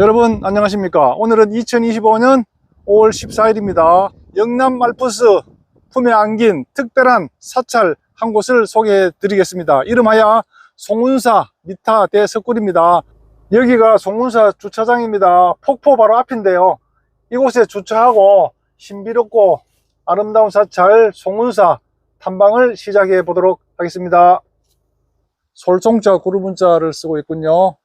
여러분 안녕하십니까? 오늘은 2025년 5월 14일입니다. 영남 알프스 품에 안긴 특별한 사찰 한 곳을 소개해 드리겠습니다. 이름하여 송운사 미타 대석굴입니다. 여기가 송운사 주차장입니다. 폭포 바로 앞인데요. 이곳에 주차하고 신비롭고 아름다운 사찰 송운사 탐방을 시작해 보도록 하겠습니다. 솔송자 구르문자를 쓰고 있군요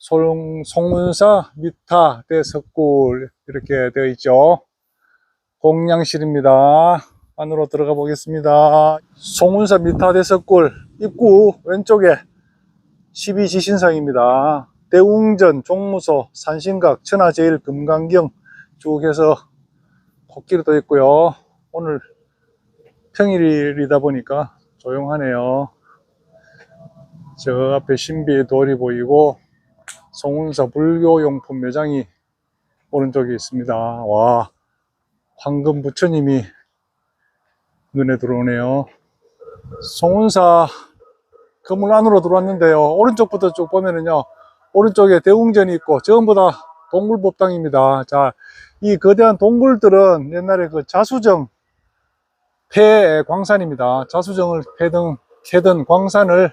송, 송문사 미타 대석굴 이렇게 되어 있죠. 공양실입니다. 안으로 들어가 보겠습니다. 송문사 미타 대석굴 입구 왼쪽에 12지신상입니다. 대웅전, 종무소, 산신각, 천하제일, 금강경 쭉 해서 코끼리도 있고요. 오늘 평일이다 보니까 조용하네요. 저 앞에 신비의 돌이 보이고 송운사 불교용품 매장이 오른쪽에 있습니다. 와, 황금 부처님이 눈에 들어오네요. 송운사 건물 안으로 들어왔는데요. 오른쪽부터 쭉 보면은요, 오른쪽에 대웅전이 있고, 전부 다 동굴법당입니다. 자, 이 거대한 동굴들은 옛날에 그 자수정 폐 광산입니다. 자수정을 패던, 캐던 광산을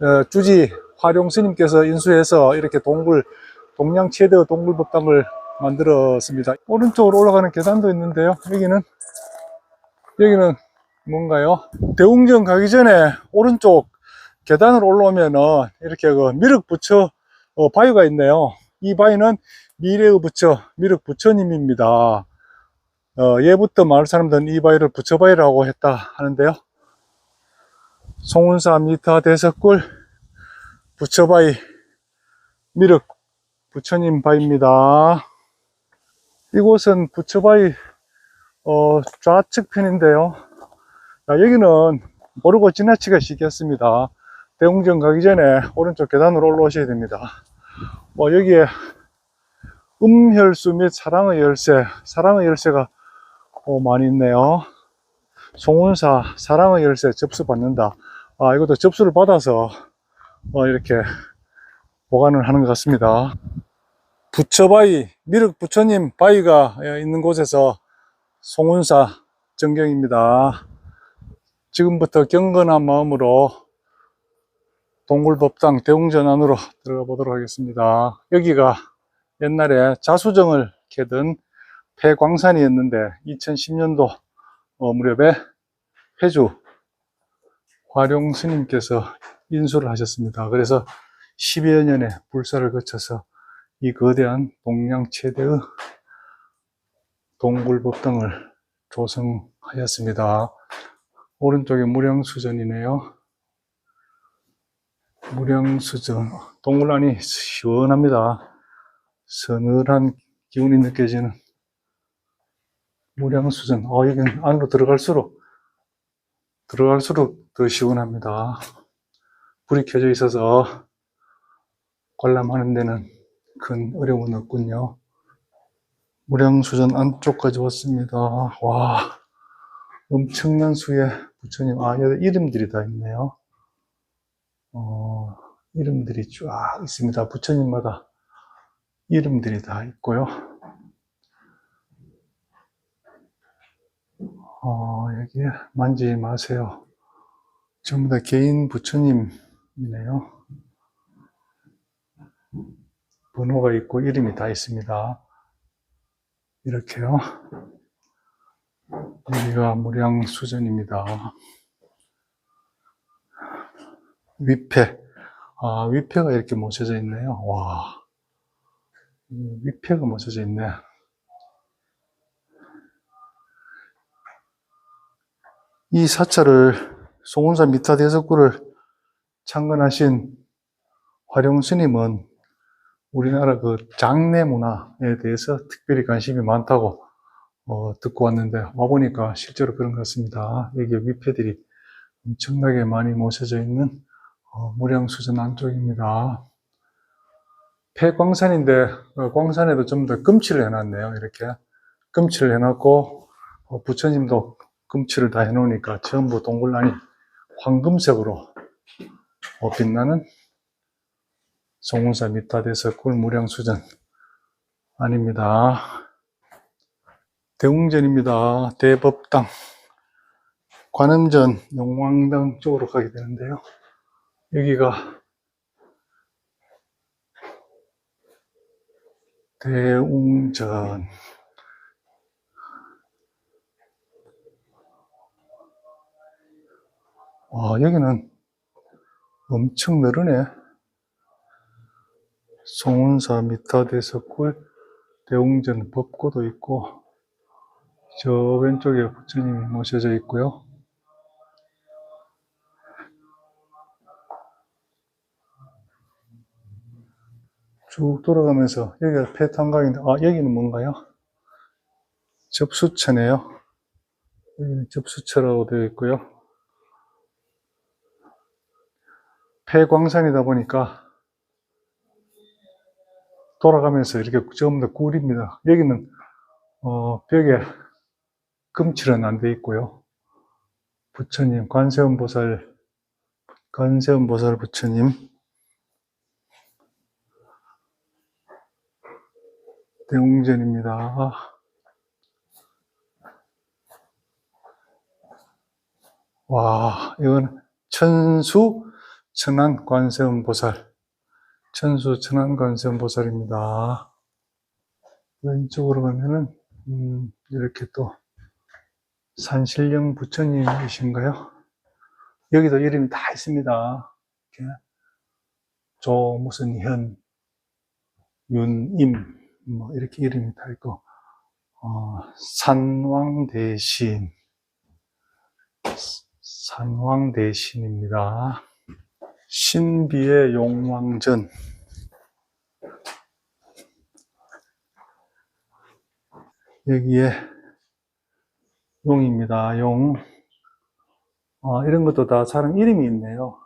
어, 주지 화룡 스님께서 인수해서 이렇게 동굴, 동양 최대 동굴법당을 만들었습니다. 오른쪽으로 올라가는 계단도 있는데요. 여기는, 여기는 뭔가요? 대웅전 가기 전에 오른쪽 계단으로 올라오면은 이렇게 그 미륵 부처 어, 바위가 있네요. 이 바위는 미래의 부처, 미륵 부처님입니다. 어, 예부터 마을 사람들은 이 바위를 부처바위라고 했다 하는데요. 송운사 미타 대석굴 부처바위 미륵 부처님 바위입니다. 이곳은 부처바위 어, 좌측 편인데요. 자, 여기는 모르고 지나치기 쉽겠습니다. 대웅전 가기 전에 오른쪽 계단으로 올라오셔야 됩니다. 뭐 여기에 음혈수 및 사랑의 열쇠, 사랑의 열쇠가 어, 많이 있네요. 송운사 사랑의 열쇠 접수 받는다. 아, 이것도 접수를 받아서 어, 이렇게 보관을 하는 것 같습니다. 부처바위, 미륵 부처님 바위가 예, 있는 곳에서 송운사 전경입니다. 지금부터 경건한 마음으로 동굴법당 대웅전 안으로 들어가 보도록 하겠습니다. 여기가 옛날에 자수정을 캐던 폐광산이었는데 2010년도 어, 무렵에 회주 화룡 스님께서 인수를 하셨습니다. 그래서 10여 년의 불사를 거쳐서 이 거대한 동양 최대의 동굴법당을 조성하였습니다. 오른쪽에 무량수전이네요. 무량수전. 동굴 안이 시원합니다. 서늘한 기운이 느껴지는 무량수전. 어, 여기 안으로 들어갈수록, 들어갈수록 더 시원합니다. 불이 켜져 있어서 관람하는 데는 큰 어려움은 없군요. 무량수전 안쪽까지 왔습니다. 와, 엄청난 수의 부처님, 아, 여기 이름들이 다 있네요. 어, 이름들이 쫙 있습니다. 부처님마다 이름들이 다 있고요. 어, 여기 만지지 마세요. 전부 다 개인 부처님 이네요. 번호가 있고 이름이 다 있습니다. 이렇게요. 여기가 무량수전입니다. 위패. 아, 위패가 이렇게 모셔져 있네요. 와. 이 위패가 모셔져 있네. 이 사찰을 송운사 미타 대석구를 창건하신 화룡 스님은 우리나라 그 장례 문화에 대해서 특별히 관심이 많다고 어, 듣고 왔는데 와보니까 실제로 그런 것 같습니다. 여기 위패들이 엄청나게 많이 모셔져 있는 어, 무량수전 안쪽입니다. 폐광산인데 어, 광산에도 좀더 금칠을 해놨네요. 이렇게 금칠을 해놨고 어, 부처님도 금칠을 다 해놓으니까 전부 동굴란이 황금색으로 어, 빛나는 송운사 밑바대서 꿀무량수전 아닙니다. 대웅전입니다. 대법당 관음전 용왕당 쪽으로 가게 되는데요. 여기가 대웅전 와 여기는 엄청 늘으네 송운사 미타대석굴 대웅전 법고도 있고 저 왼쪽에 부처님이 모셔져 있고요. 쭉 돌아가면서 여기가 폐탄강인데 아 여기는 뭔가요? 접수처네요. 여기는 접수처라고 되어 있고요 폐광산이다 보니까 돌아가면서 이렇게 전부 다 꿀입니다. 여기는 어, 벽에 금칠은 안 돼 있고요. 부처님, 관세음보살, 관세음보살 부처님, 대웅전입니다. 와, 이건 천수 천안 관세음 보살. 천수 천안 관세음 보살입니다. 왼쪽으로 가면은, 음, 이렇게 또, 산신령 부처님이신가요? 여기도 이름이 다 있습니다. 이렇게. 조, 무슨 현, 윤, 임, 뭐, 이렇게 이름이 다 있고, 어, 산왕 대신, 산왕 대신입니다. 신비의 용왕전. 여기에 용입니다. 용. 어, 이런 것도 다 사람 이름이 있네요.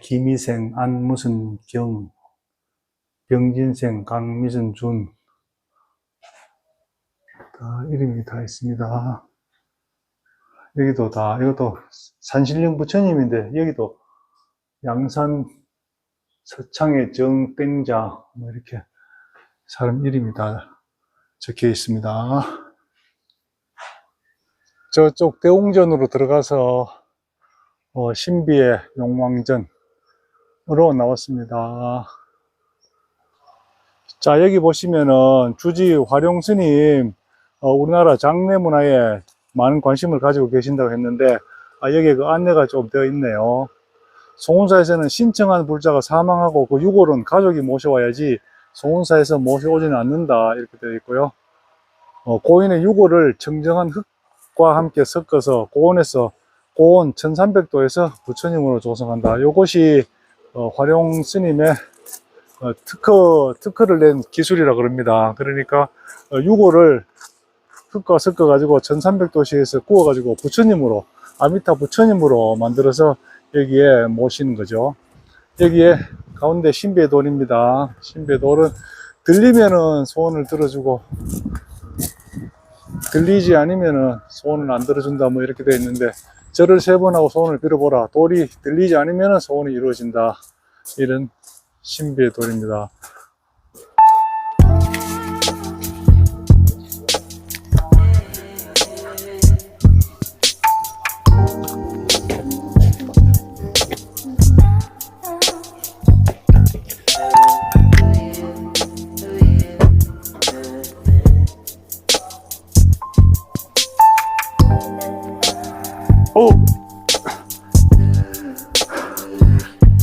김희생, 안무슨 경, 병진생, 강미선 준. 다 이름이 다 있습니다. 여기도 다, 이것도 산신령 부처님인데, 여기도 양산 서창의 정땡자, 뭐 이렇게 사람 이름이 다 적혀 있습니다. 저쪽 대웅전으로 들어가서 어, 신비의 용왕전으로 나왔습니다. 자, 여기 보시면은 주지 화룡 스님, 어, 우리나라 장례 문화에 많은 관심을 가지고 계신다고 했는데, 아, 여기에 그 안내가 좀 되어 있네요. 송운사에서는 신청한 불자가 사망하고 그 유골은 가족이 모셔와야지 송운사에서 모셔오지는 않는다. 이렇게 되어 있고요. 어, 고인의 유골을 청정한 흙과 함께 섞어서 고온에서 고온 1300도에서 부처님으로 조성한다. 이것이 어, 화룡 스님의 어, 특허, 특허를 낸 기술이라 그럽니다. 그러니까 어, 유골을 흙과 섞어가지고 1300도씨에서 구워가지고 부처님으로, 아미타 부처님으로 만들어서 여기에 모시는 거죠. 여기에 가운데 신비의 돌입니다. 신비의 돌은 들리면은 소원을 들어주고, 들리지 않으면은 소원을 안 들어준다, 뭐 이렇게 되어 있는데, 절을 세 번 하고 소원을 빌어보라. 돌이 들리지 않으면은 소원이 이루어진다. 이런 신비의 돌입니다.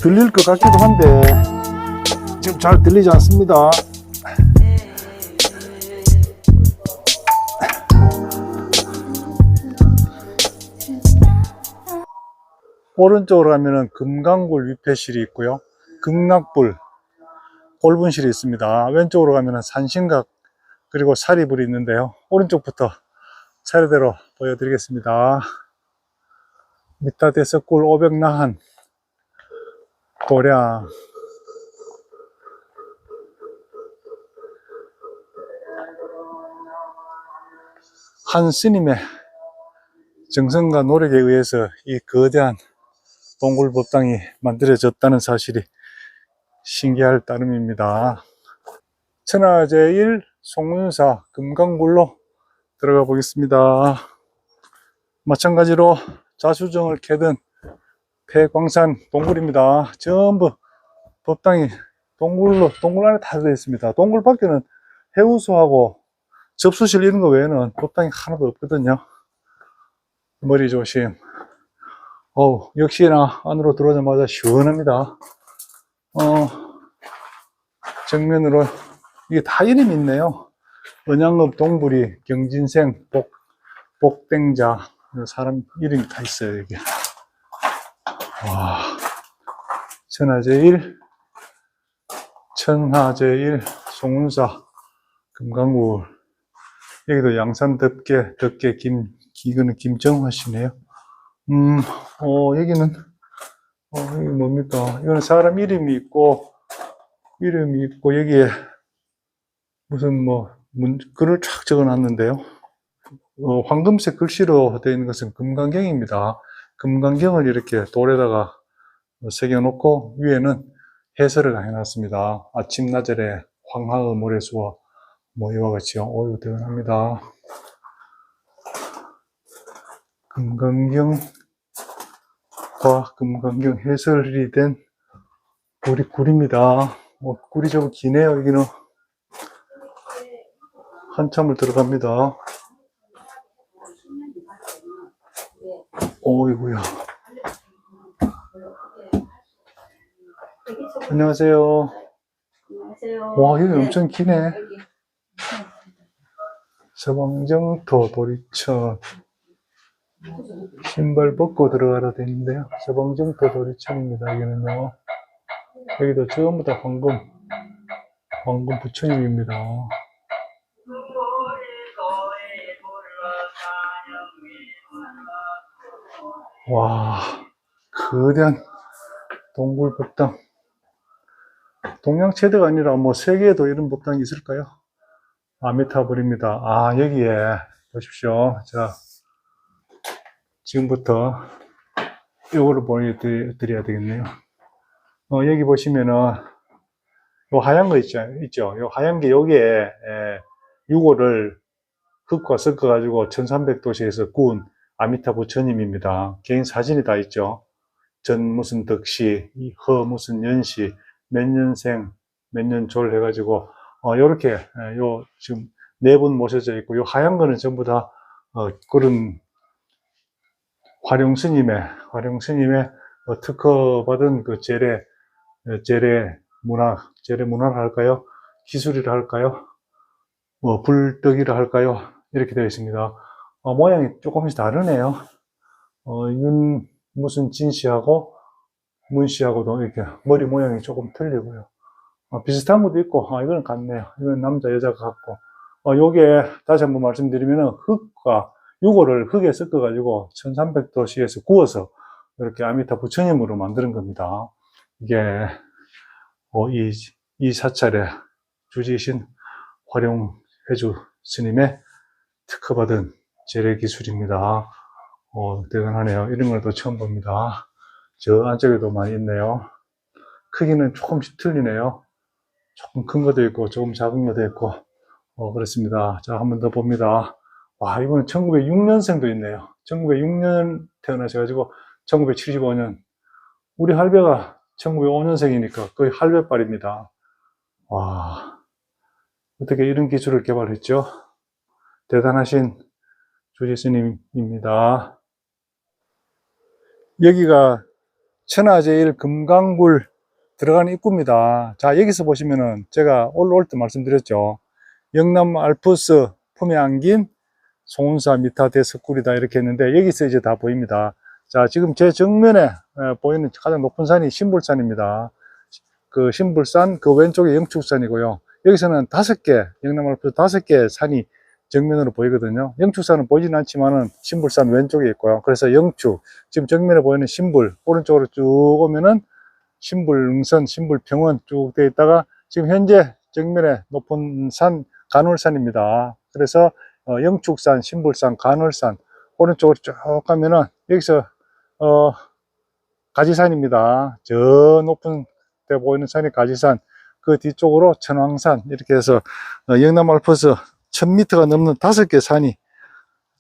들릴 것 같기도 한데 지금 잘 들리지 않습니다. 오른쪽으로 가면은 금강굴 위패실이 있고요. 극락불 골분실이 있습니다. 왼쪽으로 가면은 산신각 그리고 사리불이 있는데요. 오른쪽부터 차례대로 보여드리겠습니다. 미타대석굴 500나한 고량 한 스님의 정성과 노력에 의해서 이 거대한 동굴법당이 만들어졌다는 사실이 신기할 따름입니다. 천하제일 송문사 금강굴로 들어가 보겠습니다. 마찬가지로 자수정을 캐던 폐광산 동굴입니다. 전부 법당이 동굴로, 동굴 안에 다 들어있습니다. 동굴 밖에는 해우소하고 접수실 이런 거 외에는 법당이 하나도 없거든요. 머리 조심. 어우, 역시나 안으로 들어오자마자 시원합니다. 어, 정면으로, 이게 다 이름이 있네요. 은양읍 동부리, 경진생, 복, 복땡자, 사람 이름이 다 있어요, 여기. 와, 천하제일, 천하제일, 송운사, 금강굴. 여기도 양산 덮개, 덮개 김, 이거는 김정화 씨네요. 음, 어, 여기는, 어, 여기 뭡니까? 이거는 사람 이름이 있고, 이름이 있고, 여기에 무슨 뭐, 문, 글을 쫙 적어 놨는데요. 어, 황금색 글씨로 되어 있는 것은 금강경입니다. 금강경을 이렇게 돌에다가 새겨 놓고, 위에는 해설을 해놨습니다. 아침, 나절에 황하의 모래수와 뭐 이와 같이요. 어유 대단합니다. 금강경과 금강경 해설이 된 굴이, 굴입니다. 어, 굴이 좀 기네요, 여기는. 한참을 들어갑니다. 어이구야. 안녕하세요. 안녕하세요. 와, 여기 네. 엄청 기네. 여기. 서방정토 도리천. 신발 벗고 들어가라 되는데요. 서방정토 도리천입니다. 여기는요. 여기도 전부 다 황금, 황금 부처님입니다. 와, 거대한 동굴 법당. 동양 최대가 아니라 뭐 세계에도 이런 법당이 있을까요? 아미타불입니다. 아, 여기에 보십시오. 자, 지금부터 이거를 보여드려야 되겠네요. 어, 여기 보시면은 요 하얀 거 있죠? 있죠? 요 하얀 게 여기에 에, 유골을 흙과 섞어가지고 1300도시에서 구운 아미타 부처님입니다. 개인 사진이 다 있죠. 전 무슨 덕시, 이허 무슨 연시, 몇 년생, 몇 년 졸 해가지고, 어, 요렇게, 에, 요, 지금 네 분 모셔져 있고, 요 하얀 거는 전부 다, 어, 그런 활용 스님의, 활용 스님의 어, 특허 받은 그 재래, 어, 재래 문화, 재래 문화를 할까요? 기술이라 할까요? 뭐, 불떡이라 할까요? 이렇게 되어 있습니다. 어, 모양이 조금씩 다르네요. 어, 윤, 무슨 진 씨하고 문 씨하고도 이렇게 머리 모양이 조금 틀리고요. 어, 비슷한 것도 있고, 아, 이거는 같네요. 이건 남자, 여자가 같고. 어, 요게, 다시 한번 말씀드리면은, 흙과 유골을 흙에 섞어가지고, 1300도씨에서 구워서, 이렇게 아미타 부처님으로 만드는 겁니다. 이게, 어, 이, 이 사찰의 주지신 활용해주 스님의 특허받은 재래 기술입니다. 어, 대단하네요. 이런 걸 또 처음 봅니다. 저 안쪽에도 많이 있네요. 크기는 조금씩 틀리네요. 조금 큰 것도 있고, 조금 작은 것도 있고, 어, 그렇습니다. 자, 한 번 더 봅니다. 와, 이번엔 1906년생도 있네요. 1906년 태어나셔가지고, 1975년. 우리 할배가 1905년생이니까 거의 할배빨입니다. 와, 어떻게 이런 기술을 개발했죠? 대단하신 주지스님입니다. 여기가 천하제일 금강굴 들어가는 입구입니다. 자, 여기서 보시면은 제가 올라올 때 말씀드렸죠. 영남 알프스 품에 안긴 송운사 미타 대석굴이다 이렇게 했는데 여기서 이제 다 보입니다. 자, 지금 제 정면에 에, 보이는 가장 높은 산이 신불산입니다. 그 신불산 그 왼쪽에 영축산이고요. 여기서는 다섯 개, 영남 알프스 다섯 개 산이 정면으로 보이거든요. 영축산은 보이진 않지만은 신불산 왼쪽에 있고요. 그래서 영축, 지금 정면에 보이는 신불, 오른쪽으로 쭉 오면은 신불응선, 신불평원 쭉 되어 있다가 지금 현재 정면에 높은 산, 간월산입니다. 그래서 어, 영축산, 신불산, 간월산, 오른쪽으로 쭉 가면은 여기서 어, 가지산입니다. 저 높은 때 보이는 산이 가지산, 그 뒤쪽으로 천왕산, 이렇게 해서 어, 영남 알프스 1000m가 넘는 다섯 개 산이,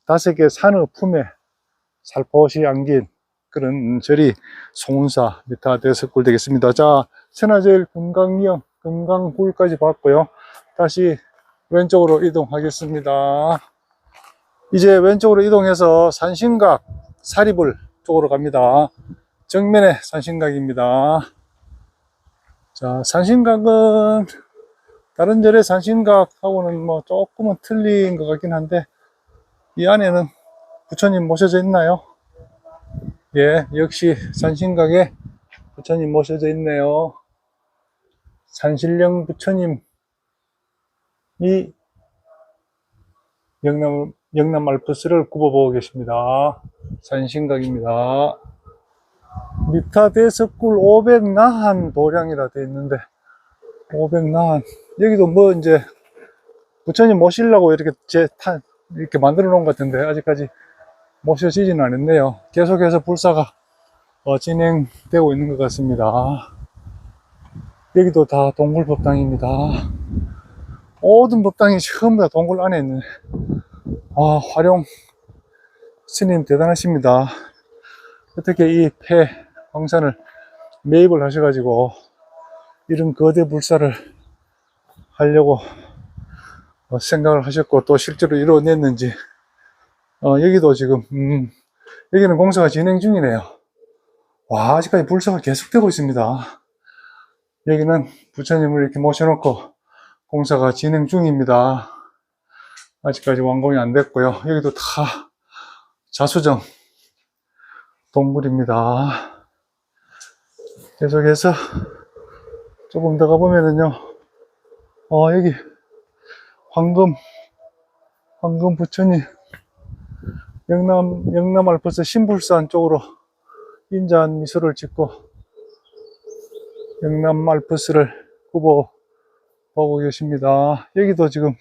다섯 개 산의 품에 살포시 안긴 그런 절이 송운사 미타 대석굴 되겠습니다. 자, 천하제일 금강령, 금강굴까지 봤고요. 다시 왼쪽으로 이동하겠습니다. 이제 왼쪽으로 이동해서 산신각, 사리불 쪽으로 갑니다. 정면에 산신각입니다. 자, 산신각은 다른 절의 산신각하고는 뭐 조금은 틀린 것 같긴 한데 이 안에는 부처님 모셔져 있나요? 예, 역시 산신각에 부처님 모셔져 있네요. 산신령 부처님이 영남, 영남 알프스를 굽어보고 계십니다. 산신각입니다. 미타 대석굴 500나한 도량이라 되어 있는데 500나한 여기도 뭐 이제 부처님 모시려고 이렇게 제 탄 이렇게 만들어 놓은 것 같은데 아직까지 모셔지지는 않았네요. 계속해서 불사가 어, 진행되고 있는 것 같습니다. 여기도 다 동굴 법당입니다. 모든 법당이 전부 다 동굴 안에 있는 아, 활용 스님 대단하십니다. 어떻게 이폐 황산을 매입을 하셔가지고 이런 거대 불사를 하려고 어, 생각을 하셨고 또 실제로 이루어냈는지 어, 여기도 지금 음, 여기는 공사가 진행 중이네요. 와 아직까지 불사가 계속되고 있습니다. 여기는 부처님을 이렇게 모셔놓고 공사가 진행 중입니다. 아직까지 완공이 안 됐고요. 여기도 다 자수정 동굴입니다. 계속해서 조금 더 가보면은요, 어, 여기 황금, 황금 부처님, 영남, 영남 알프스 신불산 쪽으로 인자한 미소를 짓고 영남 알프스를 굽어 보고 계십니다. 여기도 지금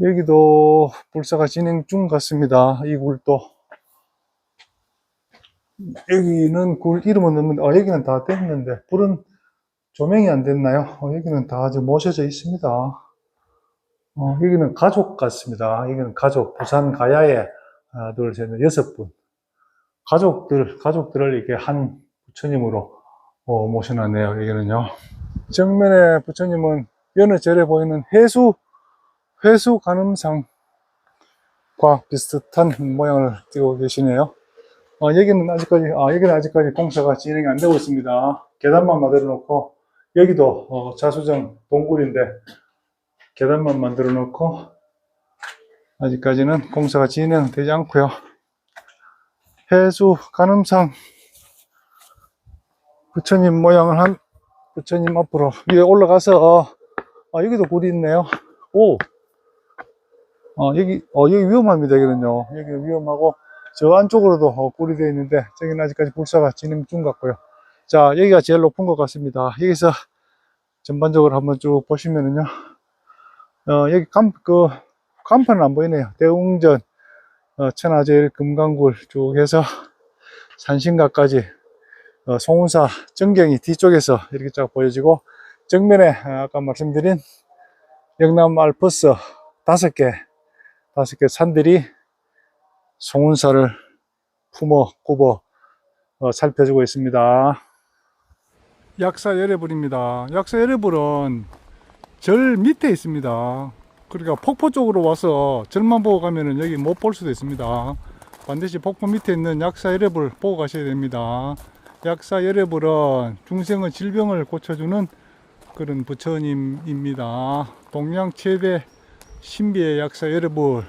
여기도 불사가 진행 중 같습니다. 이 굴도 여기는 굴 이름은 없는데 어, 여기는 다 됐는데 불은 조명이 안 됐나요? 어, 여기는 다 아직 모셔져 있습니다. 어, 여기는 가족 같습니다. 여기는 가족 부산 가야에 하나 둘 셋 넷 여섯 분 가족들 가족들을 이렇게 한 부처님으로 어, 모셔놨네요. 여기는요. 정면에 부처님은 여느 절에 보이는 해수 회수 가늠상과 비슷한 모양을 띄고 계시네요. 어, 여기는 아직까지, 아, 여기는 아직까지 공사가 진행이 안 되고 있습니다. 계단만 만들어 놓고, 여기도 어, 자수정 동굴인데, 계단만 만들어 놓고, 아직까지는 공사가 진행되지 않고요. 해수 가늠상 부처님 모양을 한 부처님 앞으로 위에 올라가서, 아, 여기도 굴이 있네요. 오! 어, 여기, 어, 여기 위험합니다, 여기는요. 여기 위험하고, 저 안쪽으로도 어, 꿀이 되어 있는데, 저기는 아직까지 불사가 진행 중 같고요. 자, 여기가 제일 높은 것 같습니다. 여기서 전반적으로 한번 쭉 보시면은요, 어, 여기 간, 그, 간판은 안 보이네요. 대웅전, 어, 천하제일 금강굴 쭉 해서 산신각까지, 어, 송운사 전경이 뒤쪽에서 이렇게 쫙 보여지고, 정면에 아, 아까 말씀드린 영남 알프스 다섯 개, 다섯 개 산들이 송운사를 품어 굽어 어, 살펴주고 있습니다. 약사 열애불입니다. 약사 열애불은 절 밑에 있습니다. 그러니까 폭포 쪽으로 와서 절만 보고 가면은 여기 못 볼 수도 있습니다. 반드시 폭포 밑에 있는 약사 열애불 보고 가셔야 됩니다. 약사 열애불은 중생의 질병을 고쳐주는 그런 부처님입니다. 동양 최대 신비의 약사 열애불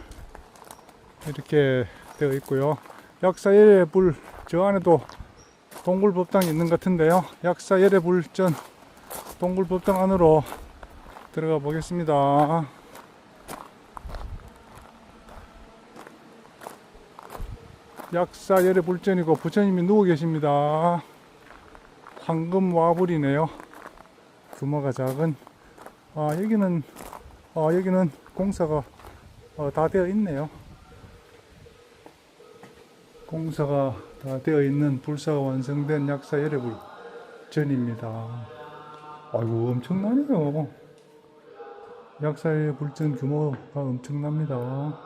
이렇게 되어 있고요. 약사 열애불 저 안에도 동굴법당이 있는 것 같은데요. 약사 열애불전 동굴법당 안으로 들어가 보겠습니다. 약사 열애불전이고 부처님이 누워 계십니다. 황금 와불이네요. 규모가 작은. 아 여기는 아 여기는 공사가 어, 다 되어 있네요. 공사가 다 되어 있는 불사가 완성된 약사 열애불 불전입니다. 아이고, 엄청나네요. 약사의 불전 규모가 엄청납니다.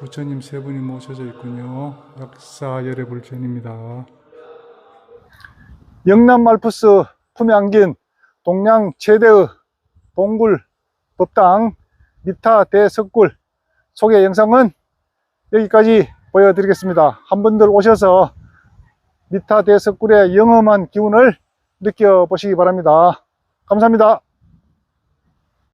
부처님 세 분이 모셔져 있군요. 약사열의 불전입니다. 영남 말푸스 품양긴 동양 최대의 동굴 법당 미타 대석굴 소개 영상은 여기까지 보여드리겠습니다. 한 분들 오셔서 미타 대석굴의 영험한 기운을 느껴보시기 바랍니다. 감사합니다.